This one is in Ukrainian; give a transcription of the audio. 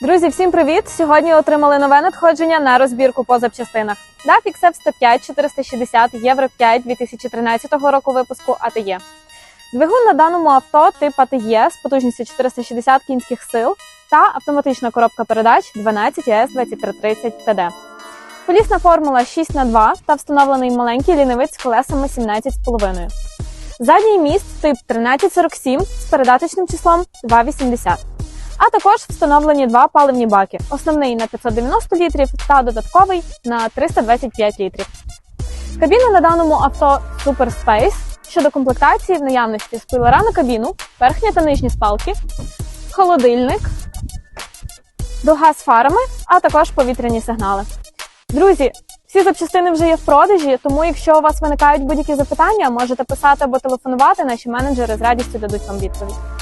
Друзі, всім привіт! Сьогодні отримали нове надходження на розбірку по запчастинах. DAF XF 105 460 Євро 5 2013 року випуску АТЄ. Двигун на даному авто тип АТЄ з потужністю 460 кінських сил та автоматична коробка передач 12 ЕС 2330 ТД. Колісна формула 6х2 та встановлений маленький лінивець з колесами 17,5. Задній міст тип 1347 з передаточним числом 280 а також встановлені два паливні баки: основний на 590 літрів та додатковий на 325 літрів. Кабіна на даному авто Super Space. Щодо комплектації в наявності спойлера на кабіну, верхні та нижні спалки, холодильник, дуга з фарами, а також повітряні сигнали. Друзі, всі запчастини вже є в продажі, тому якщо у вас виникають будь-які запитання, можете писати або телефонувати. Наші менеджери з радістю дадуть вам відповідь.